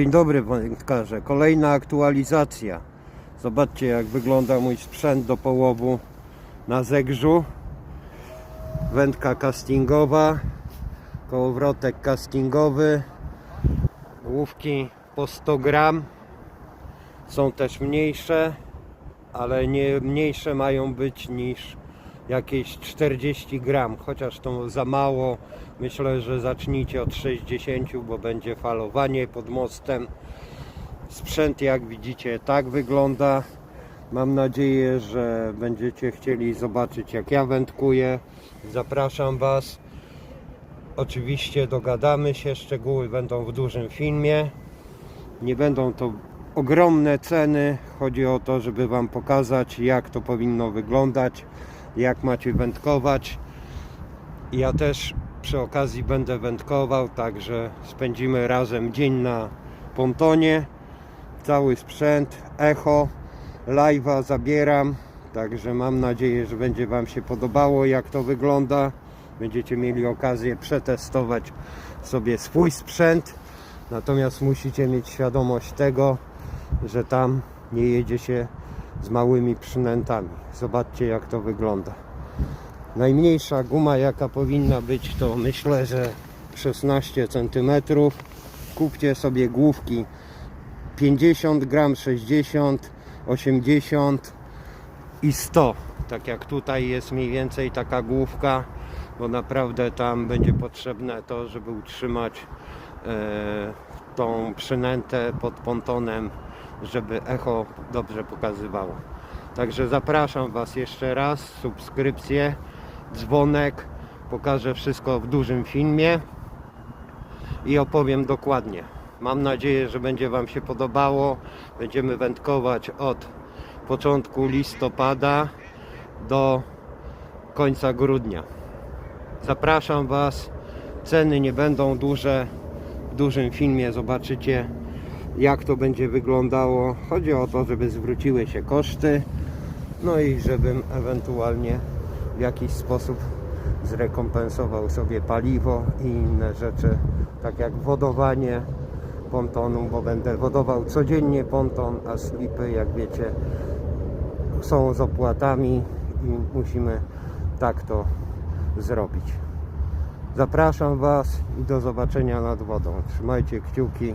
Dzień dobry wędkarze. Kolejna aktualizacja. Zobaczcie jak wygląda mój sprzęt do połowu na zegrzu. Wędka castingowa, kołowrotek castingowy, główki po 100 gram. Są też mniejsze, ale nie mniejsze mają być niż jakieś 40 gram, chociaż to za mało. Myślę, że zacznijcie od 60, bo będzie falowanie pod mostem. Sprzęt, jak widzicie, tak wygląda. Mam nadzieję, że będziecie chcieli zobaczyć, jak ja wędkuję. Zapraszam Was. Oczywiście dogadamy się, szczegóły będą w dużym filmie. Nie będą to ogromne ceny. Chodzi o to, żeby Wam pokazać, jak to powinno wyglądać, jak macie wędkować. Ja też przy okazji będę wędkował, także spędzimy razem dzień na pontonie. Cały sprzęt, echo, live'a zabieram, także mam nadzieję, że będzie Wam się podobało, jak to wygląda. Będziecie mieli okazję przetestować sobie swój sprzęt. Natomiast musicie mieć świadomość tego, że tam nie jedzie się z małymi przynętami. Zobaczcie jak to wygląda. Najmniejsza guma jaka powinna być to myślę, że 16 cm. Kupcie sobie główki 50 gram, 60, 80 i 100. Tak jak tutaj jest mniej więcej taka główka, bo naprawdę tam będzie potrzebne to, żeby utrzymać e, tą przynętę pod pontonem, żeby echo dobrze pokazywało. Także zapraszam Was jeszcze raz, subskrypcję, dzwonek, pokażę wszystko w dużym filmie i opowiem dokładnie. Mam nadzieję, że będzie Wam się podobało. Będziemy wędkować od początku listopada do końca grudnia. Zapraszam Was. Ceny nie będą duże. W dużym filmie zobaczycie, jak to będzie wyglądało. Chodzi o to, żeby zwróciły się koszty. No i żebym ewentualnie w jakiś sposób zrekompensował sobie paliwo i inne rzeczy, tak jak wodowanie pontonu, bo będę wodował codziennie ponton, a slipy, jak wiecie, są z opłatami i musimy tak to zrobić. Zapraszam Was i do zobaczenia nad wodą. Trzymajcie kciuki.